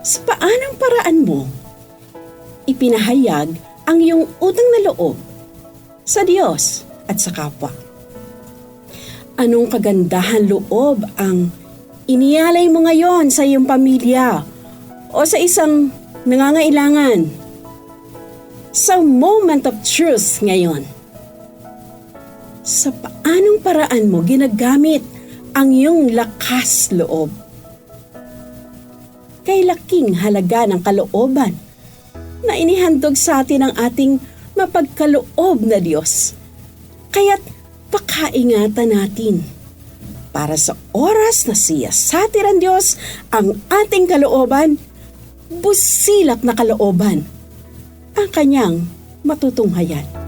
Sa paanong paraan mo, ipinahayag ang iyong utang na loob sa Diyos at sa kapwa. Anong kagandahan loob ang inialay mo ngayon sa iyong pamilya o sa isang nangangailangan? Sa moment of truth ngayon, sa paanong paraan mo ginagamit ang iyong lakas loob? Kay laking halaga ng kalooban na inihandog sa atin ng ating mapagkaloob na Diyos. Kaya't pakaingatan natin para sa oras na siya sa atin ang Diyos ang ating kalooban, busilak na kalooban, ang kanyang matutunghayan.